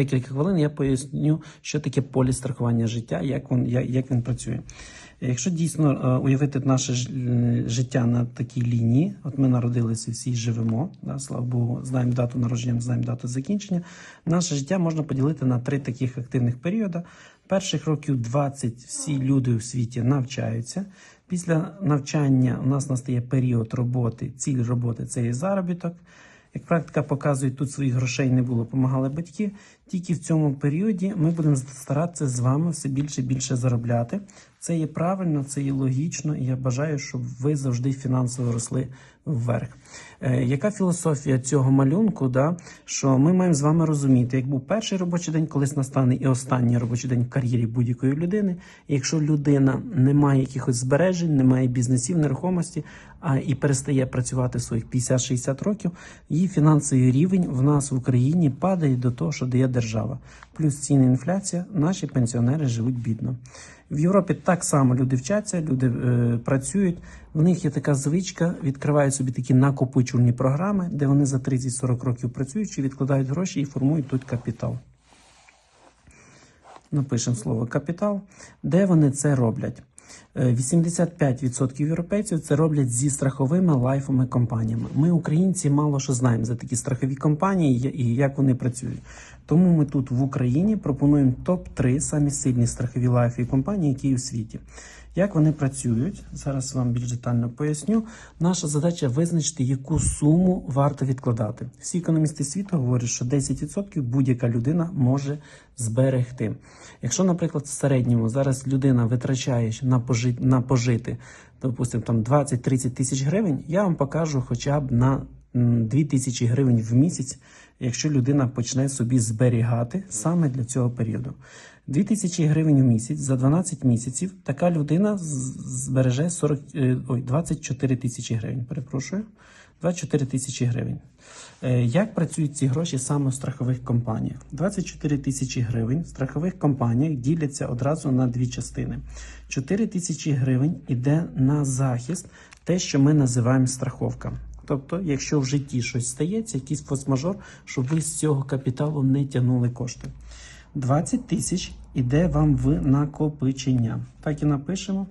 Декілька хвилин я поясню, що таке поліс страхування життя, як він, як, він працює. Якщо дійсно е, уявити наше е, життя на такій лінії, от ми народилися всі живемо, да, слава Богу, знаємо дату народження, знаємо дату закінчення. Наше життя можна поділити на три таких активних періоди. Перших років 20 всі люди у світі навчаються. Після навчання у нас настає період роботи. Ціль роботи це є заробіток. Як практика показує, тут своїх грошей не було, допомагали батьки. Тільки в цьому періоді ми будемо старатися з вами все більше і більше заробляти. Це є правильно, це є логічно, і я бажаю, щоб ви завжди фінансово росли вверх. Е, яка філософія цього малюнку? Да? Що ми маємо з вами розуміти, як був перший робочий день, колись настане і останній робочий день в кар'єрі будь-якої людини. І якщо людина не має якихось збережень, не має бізнесів, нерухомості, а і перестає працювати своїх 50-60 років, її фінансовий рівень в нас в Україні падає до того, що дає держава. Плюс ціни інфляція, наші пенсіонери живуть бідно. В Європі так само люди вчаться, люди е, працюють. В них є така звичка, відкривають собі такі накопичувальні програми, де вони за 30-40 років працюючи, відкладають гроші і формують тут капітал. Напишемо слово капітал. Де вони це роблять? Е, 85% європейців це роблять зі страховими лайфовими компаніями. Ми, українці, мало що знаємо за такі страхові компанії і як вони працюють. Тому ми тут в Україні пропонуємо топ-3 самі сильні страхові лайфові компанії, які є у світі. Як вони працюють? Зараз вам більш детально поясню. Наша задача визначити, яку суму варто відкладати. Всі економісти світу говорять, що 10% будь-яка людина може зберегти. Якщо, наприклад, в середньому зараз людина витрачає на пожити, на пожити, допустимо, там 20-30 тисяч гривень, я вам покажу хоча б на м, 2 тисячі гривень в місяць, якщо людина почне собі зберігати саме для цього періоду. 2 тисячі гривень в місяць за 12 місяців така людина збереже 40, е, ой, 24 тисячі гривень. Перепрошую. 24 тисячі гривень. Е, Як працюють ці гроші саме в страхових компаніях? 24 тисячі гривень в страхових компаніях діляться одразу на дві частини. 4 тисячі гривень іде на захист, те, що ми називаємо страховка. Тобто, якщо в житті щось стається, якийсь форс-мажор, щоб ви з цього капіталу не тягнули кошти. 20 тисяч іде вам в накопичення. Так і напишемо.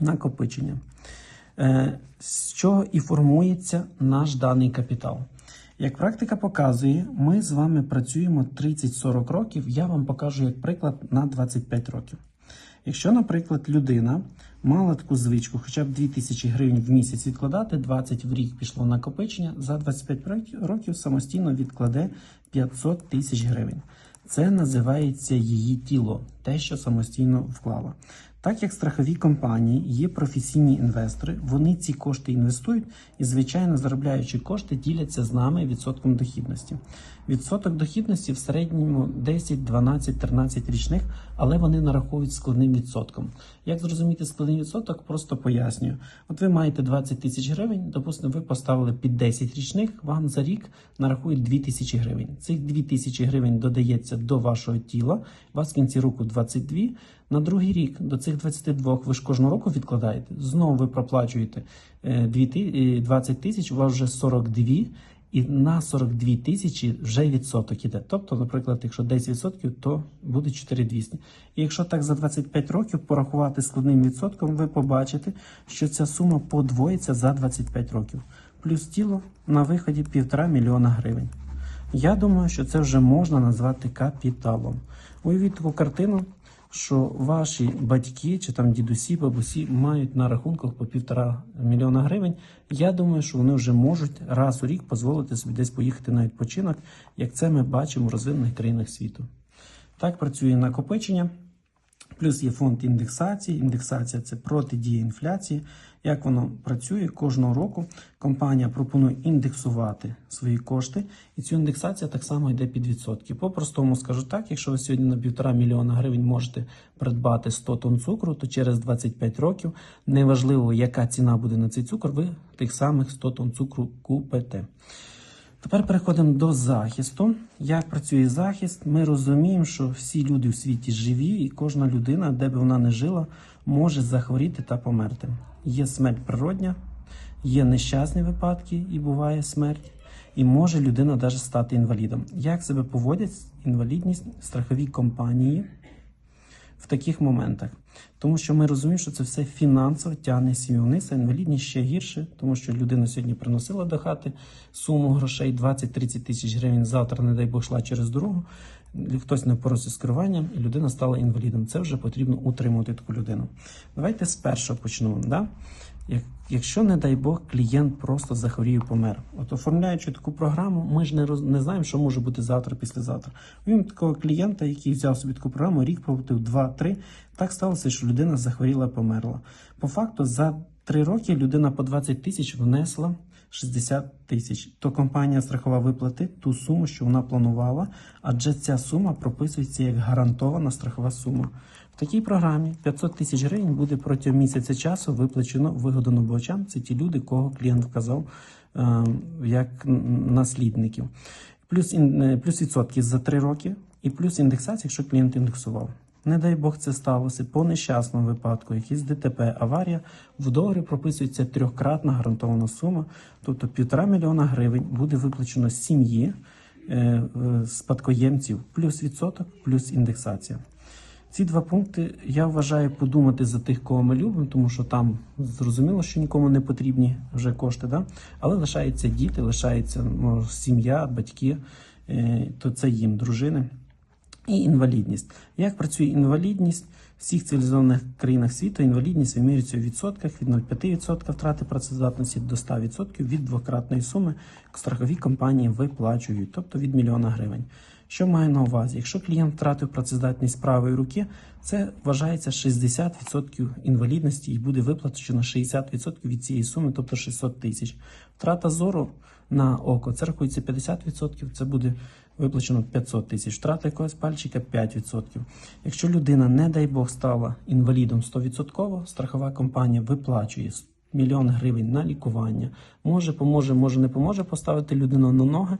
Накопичення. Е, З чого і формується наш даний капітал. Як практика показує, ми з вами працюємо 30-40 років. Я вам покажу як приклад на 25 років. Якщо, наприклад, людина мала таку звичку, хоча б 2000 гривень в місяць відкладати, 20 в рік пішло накопичення, за 25 років- самостійно відкладе 500 тисяч гривень. Це називається її тіло, те, що самостійно вклала. Так як страхові компанії є професійні інвестори, вони ці кошти інвестують і, звичайно, заробляючи кошти, діляться з нами відсотком дохідності. Відсоток дохідності в середньому 10, 12, 13 річних, але вони нараховують складним відсотком. Як зрозуміти складний відсоток, просто пояснюю. От ви маєте 20 тисяч гривень, допустимо, ви поставили під 10 річних, вам за рік нарахують 2 тисячі гривень. Цих 2 тисячі гривень додається до вашого тіла, у вас в кінці року 22, на другий рік до цих 22 ви ж кожного року відкладаєте, знову ви проплачуєте е, 2 ти- е, 20 тисяч, у вас вже 42, і на 42 тисячі вже відсоток іде. Тобто, наприклад, якщо 10%, то буде 4200. І якщо так за 25 років порахувати складним відсотком, ви побачите, що ця сума подвоїться за 25 років. Плюс тіло на виході 1,5 мільйона гривень. Я думаю, що це вже можна назвати капіталом. Уявіть таку картину, що ваші батьки чи там дідусі, бабусі мають на рахунках по півтора мільйона гривень. Я думаю, що вони вже можуть раз у рік дозволити собі десь поїхати на відпочинок, як це ми бачимо в розвинених країнах світу. Так працює накопичення. Плюс є фонд індексації. Індексація це протидія інфляції. Як воно працює кожного року? Компанія пропонує індексувати свої кошти, і цю індексація так само йде під відсотки. По-простому скажу так: якщо ви сьогодні на півтора мільйона гривень можете придбати 100 тонн цукру, то через 25 років, неважливо, яка ціна буде на цей цукор, ви тих самих 100 тонн цукру купите. Тепер переходимо до захисту. Як працює захист? Ми розуміємо, що всі люди в світі живі, і кожна людина, де б вона не жила, може захворіти та померти. Є смерть природня, є нещасні випадки і буває смерть, і може людина навіть стати інвалідом. Як себе поводять інвалідність страхові компанії в таких моментах. Тому що ми розуміємо, що це все фінансово тягне сім'ю вниз, а інвалідність ще гірше, тому що людина сьогодні приносила до хати суму грошей 20-30 тисяч гривень. Завтра, не дай Бог, йшла через дорогу. Хтось не впорався з керуванням, і людина стала інвалідом. Це вже потрібно утримувати таку людину. Давайте з першого почнемо. Да? Як, якщо, не дай Бог, клієнт просто захворів і помер. От оформляючи таку програму, ми ж не, роз, не знаємо, що може бути завтра, післязавтра. Він такого клієнта, який взяв собі таку програму, рік проплатив 2-3, так сталося, що людина захворіла, померла. По факту, за 3 роки людина по 20 тисяч внесла 60 тисяч. То компанія страхова виплатить ту суму, що вона планувала, адже ця сума прописується як гарантована страхова сума. В такій програмі 500 тисяч гривень буде протягом місяця часу виплачено вигодонабувачам. Це ті люди, кого клієнт вказав е, як наслідників. Плюс, е, плюс відсотки за 3 роки і плюс індексація, якщо клієнт індексував. Не дай Бог це сталося по нещасному випадку, якийсь ДТП, аварія. В договорі прописується трьохкратна гарантована сума, тобто півтора мільйона гривень буде виплачено з сім'ї е, е, спадкоємців, плюс відсоток, плюс індексація. Ці два пункти я вважаю подумати за тих, кого ми любимо, тому що там зрозуміло, що нікому не потрібні вже кошти, да? але лишаються діти, лишається ну, сім'я, батьки, е, то це їм дружини. І інвалідність. Як працює інвалідність? В всіх цивілізованих країнах світу інвалідність вимірюється у відсотках від 0,5% втрати працездатності до 100% від двократної суми страхові компанії виплачують, тобто від мільйона гривень. Що маю на увазі? Якщо клієнт втратив працездатність правої руки, це вважається 60% інвалідності і буде виплачено 60% від цієї суми, тобто 600 тисяч. Втрата зору на око це рахується 50%, це буде виплачено 500 тисяч. Втрата якогось пальчика 5%. Якщо людина, не дай Бог, стала інвалідом 100%, страхова компанія виплачує мільйон гривень на лікування. Може, поможе, може, не поможе поставити людину на ноги,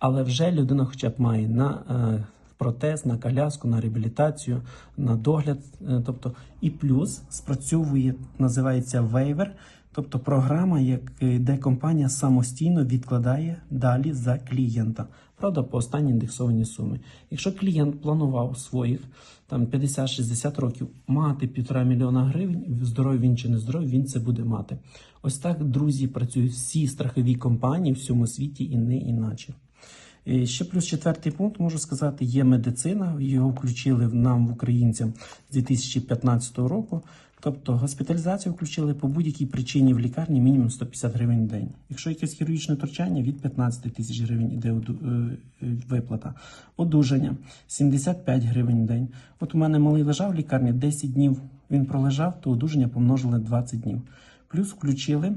але вже людина хоча б має на е, протез, на коляску, на реабілітацію, на догляд. е, тобто, і плюс спрацьовує, називається вейвер, тобто програма, як, е, де компанія самостійно відкладає далі за клієнта. Правда, по останній індексованій сумі. Якщо клієнт планував своїх там 50-60 років мати півтора мільйона гривень, здоровий він чи не здоровий, він це буде мати. Ось так, друзі, працюють всі страхові компанії в всьому світі і не іначе. Ще плюс четвертий пункт можу сказати, є медицина. Його включили нам в українцям з 2015 року. Тобто госпіталізацію включили по будь-якій причині в лікарні мінімум 150 гривень в день. Якщо якесь хірургічне втручання, від 15 тисяч гривень іде е, е, виплата. Одужання 75 гривень в день. От у мене малий лежав в лікарні 10 днів. Він пролежав, то одужання помножили 20 днів. Плюс включили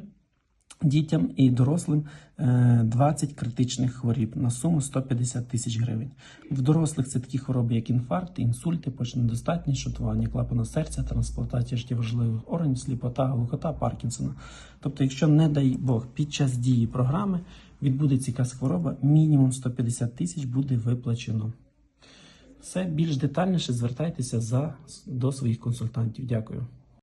дітям і дорослим е, 20 критичних хворіб на суму 150 тисяч гривень. В дорослих це такі хвороби, як інфаркт, інсульти, почнедостатність, шотування клапана серця, трансплантація життєважливих органів, сліпота, глухота, Паркінсона. Тобто, якщо не дай Бог під час дії програми відбудеться якась хвороба, мінімум 150 тисяч буде виплачено. Все більш детальніше звертайтеся за, до своїх консультантів. Дякую.